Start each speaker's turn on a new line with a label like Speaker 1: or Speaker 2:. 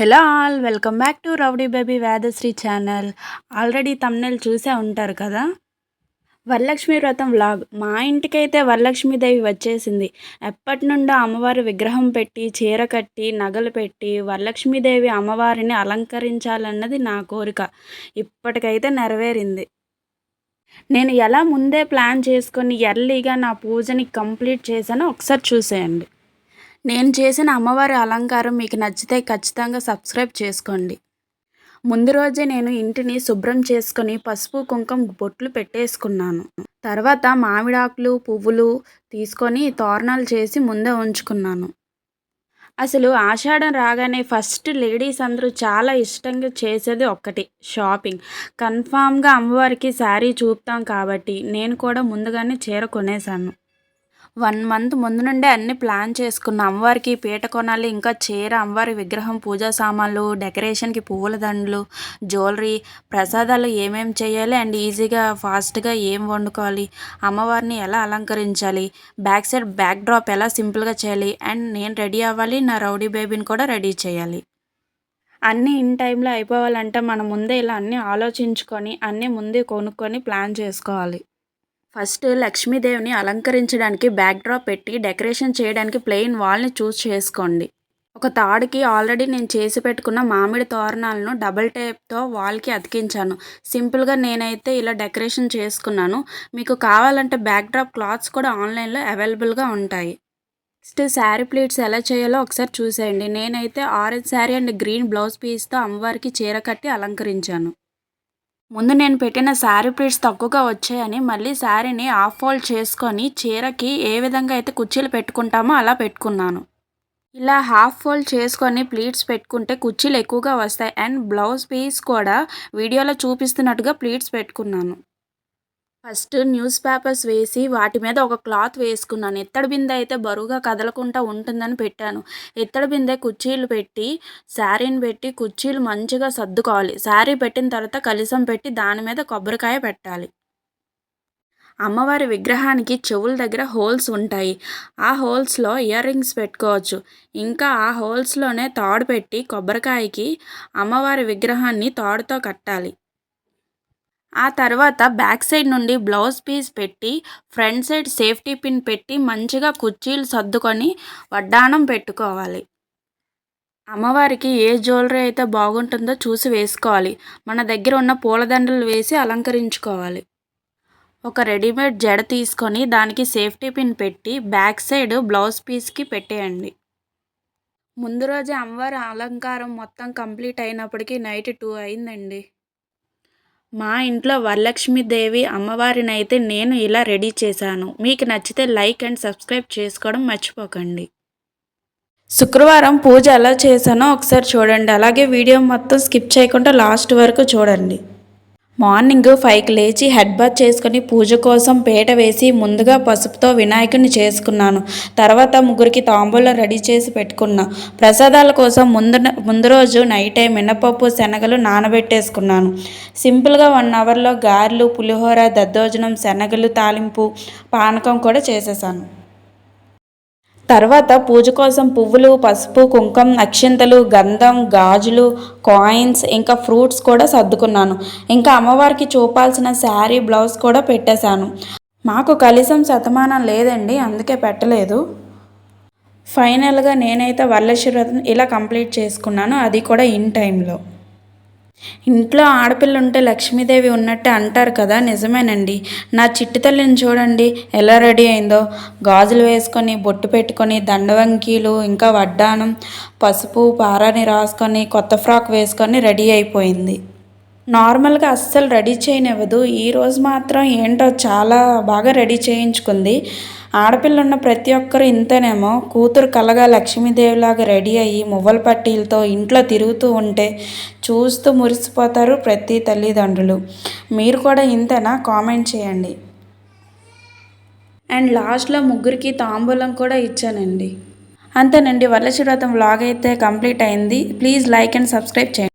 Speaker 1: Hello all welcome back to rowdy baby Vedasri channel. Already thumbnail చూసే ఉంటారు కదా? వరలక్ష్మి వ్రతం వ్లాగ్ మా ఇంటికైతే వరలక్ష్మీదేవి వచ్చేసింది. ఎప్పటి నుండో అమ్మవారి విగ్రహం పెట్టి చీర కట్టి నగలు పెట్టి వరలక్ష్మీదేవి అమ్మవారిని అలంకరించాలన్నది నా కోరిక. ఇప్పటికైతే నెరవేరింది. నేను ఎలా ముందే ప్లాన్ చేసుకొని ఎర్లీగా నా పూజని కంప్లీట్ చేశానో ఒకసారి చూసేయండి. నేను చేసిన అమ్మవారి అలంకారం మీకు నచ్చితే ఖచ్చితంగా సబ్స్క్రైబ్ చేసుకోండి. ముందు రోజే నేను ఇంటిని శుభ్రం చేసుకొని పసుపు కుంకుమ బొట్లు పెట్టేసుకున్నాను. తర్వాత మామిడాకులు పువ్వులు తీసుకొని తోరణాలు చేసి ముందే ఉంచుకున్నాను. అసలు ఆషాఢం రాగానే ఫస్ట్ లేడీస్ అందరూ చాలా ఇష్టంగా చేసేది ఒక్కటి షాపింగ్. కన్ఫామ్గా అమ్మవారికి శారీ చూపుతాం కాబట్టి నేను కూడా ముందుగానే చీర కొనేసాను వన్ మంత్ ముందు నుండే అన్ని ప్లాన్ చేసుకున్న. అమ్మవారికి పీట కొనాలి ఇంకా చీర అమ్మవారి విగ్రహం పూజా సామాన్లు డెకరేషన్కి పువ్వుల దండలు జ్యువెలరీ ప్రసాదాలు ఏమేమి చేయాలి అండ్ ఈజీగా ఫాస్ట్గా ఏం వండుకోవాలి అమ్మవారిని ఎలా అలంకరించాలి బ్యాక్ సైడ్ బ్యాక్ డ్రాప్ ఎలా సింపుల్గా చేయాలి అండ్ నేను రెడీ అవ్వాలి నా రౌడీ బేబీని కూడా రెడీ చేయాలి. అన్నీ ఇన్ టైంలో అయిపోవాలంటే మనం ముందే ఇలా అన్నీ ఆలోచించుకొని అన్నీ ముందే కొనుక్కొని ప్లాన్ చేసుకోవాలి. ఫస్ట్ లక్ష్మీదేవిని అలంకరించడానికి బ్యాక్డ్రాప్ పెట్టి డెకరేషన్ చేయడానికి ప్లెయిన్ వాల్ని చూస్ చేసుకోండి. ఒక తాడుకి ఆల్రెడీ నేను చేసి పెట్టుకున్న మామిడి తోరణాలను డబల్ టేప్తో వాల్కి అతికించాను. సింపుల్గా నేనైతే ఇలా డెకరేషన్ చేసుకున్నాను. మీకు కావాలంటే బ్యాక్డ్రాప్ క్లాత్స్ కూడా ఆన్లైన్లో అవైలబుల్గా ఉంటాయి. నెక్స్ట్ శారీ ప్లీట్స్ ఎలా చేయాలో ఒకసారి చూసేయండి. నేనైతే orange sari and green blouse పీస్తో అమ్మవారికి చీర కట్టి అలంకరించాను. ముందు నేను పెట్టిన శారీ ప్లీట్స్ తక్కువగా వచ్చాయని మళ్ళీ శారీని హాఫ్ ఫోల్డ్ చేసుకొని చీరకి ఏ విధంగా అయితే కుర్చీలు పెట్టుకుంటామో అలా పెట్టుకున్నాను. ఇలా హాఫ్ ఫోల్డ్ చేసుకొని ప్లీట్స్ పెట్టుకుంటే కుర్చీలు ఎక్కువగా వస్తాయి. అండ్ బ్లౌజ్ పీస్ కూడా వీడియోలో చూపిస్తున్నట్టుగా ప్లీట్స్ పెట్టుకున్నాను. ఫస్ట్ న్యూస్ పేపర్స్ వేసి వాటి మీద ఒక క్లాత్ వేసుకున్నాను. ఎత్తడి బిందె అయితే బరువుగా కదలకుండా ఉంటుందని పెట్టాను. ఎత్తడి బిందె కుర్చీలు పెట్టి శారీని పెట్టి కుర్చీలు మంచిగా సర్దుకోవాలి. శారీ పెట్టిన తర్వాత కలిసం పెట్టి దాని మీద కొబ్బరికాయ పెట్టాలి. అమ్మవారి విగ్రహానికి చెవుల దగ్గర హోల్స్ ఉంటాయి. ఆ హోల్స్లో ఇయర్ రింగ్స్ పెట్టుకోవచ్చు. ఇంకా ఆ హోల్స్లోనే తాడు పెట్టి కొబ్బరికాయకి అమ్మవారి విగ్రహాన్ని తాడుతో కట్టాలి. ఆ తర్వాత బ్యాక్ సైడ్ నుండి బ్లౌజ్ పీస్ పెట్టి ఫ్రంట్ సైడ్ సేఫ్టీ పిన్ పెట్టి మంచిగా కుర్చీలు సర్దుకొని వడ్డానం పెట్టుకోవాలి. అమ్మవారికి ఏ జ్యువెలరీ అయితే బాగుంటుందో చూసి వేసుకోవాలి. మన దగ్గర ఉన్న పూలదండలు వేసి అలంకరించుకోవాలి. ఒక రెడీమేడ్ జడ తీసుకొని దానికి సేఫ్టీ పిన్ పెట్టి బ్యాక్ సైడ్ బ్లౌజ్ పీస్కి పెట్టేయండి. ముందు రోజే అమ్మవారి అలంకారం మొత్తం కంప్లీట్ అయినప్పటికీ నైట్ టూ అయిందండి. మా ఇంట్లో వరలక్ష్మీదేవి అమ్మవారిని అయితే నేను ఇలా రెడీ చేశాను. మీకు నచ్చితే లైక్ అండ్ సబ్స్క్రైబ్ చేసుకోవడం మర్చిపోకండి. శుక్రవారం పూజ ఎలా చేశానో ఒకసారి చూడండి. అలాగే వీడియో మొత్తం స్కిప్ చేయకుండా లాస్ట్ వరకు చూడండి. మార్నింగ్ ఫైవ్కి లేచి హెడ్ బాత్ చేసుకుని పూజ కోసం పీట వేసి ముందుగా పసుపుతో వినాయకుని చేసుకున్నాను. తర్వాత ముగ్గురికి తాంబూలం రెడీ చేసి పెట్టుకున్నా. ప్రసాదాల కోసం ముందు ముందు రోజు నైట్ టైం మినపప్పు శనగలు నానబెట్టేసుకున్నాను. సింపుల్గా వన్ అవర్లో గారెలు పులిహోర దద్దోజనం శనగలు తాలింపు పానకం కూడా చేసేసాను. తర్వాత పూజ కోసం పువ్వులు పసుపు కుంకం అక్షింతలు గంధం గాజులు కాయిన్స్ ఇంకా ఫ్రూట్స్ కూడా సర్దుకున్నాను. ఇంకా అమ్మవారికి చూపాల్సిన శారీ బ్లౌజ్ కూడా పెట్టేశాను. మాకు కలిసం శతమానం లేదండి అందుకే పెట్టలేదు. ఫైనల్గా నేనైతే వరలక్ష్మి ఇలా కంప్లీట్ చేసుకున్నాను అది కూడా ఇన్ టైంలో ఇంట్లో ఆడపిల్ల ఉంటే లక్ష్మీదేవి ఉన్నట్టే అంటారు కదా నిజమేనండి. నా చిట్టి తల్లిని చూడండి ఎలా రెడీ అయిందో. గాజులు వేసుకొని బొట్టు పెట్టుకొని దండవంకీలు ఇంకా వడ్డానం పసుపు పారాని రాసుకొని కొత్త ఫ్రాక్ వేసుకొని రెడీ అయిపోయింది. నార్మల్గా అస్సలు రెడీ చేయనివ్వదు. ఈరోజు మాత్రం ఏంటో చాలా బాగా రెడీ చేయించుకుంది. ఆడపిల్ల ఉన్న ప్రతి ఒక్కరు ఇంతనేమో. కూతురు కలగా లక్ష్మీదేవిలాగా రెడీ అయ్యి మువ్వల పట్టీలతో ఇంట్లో తిరుగుతూ ఉంటే చూస్తూ మురిసిపోతారు ప్రతి తల్లిదండ్రులు. మీరు కూడా ఇంతేనా? కామెంట్ చేయండి. అండ్ లాస్ట్లో ముగ్గురికి తాంబూలం కూడా ఇచ్చానండి. అంతేనండి. వరలక్ష్మి వ్రతం వ్లాగ్ అయితే కంప్లీట్ అయింది. ప్లీజ్ లైక్ అండ్ సబ్స్క్రైబ్ చేయండి.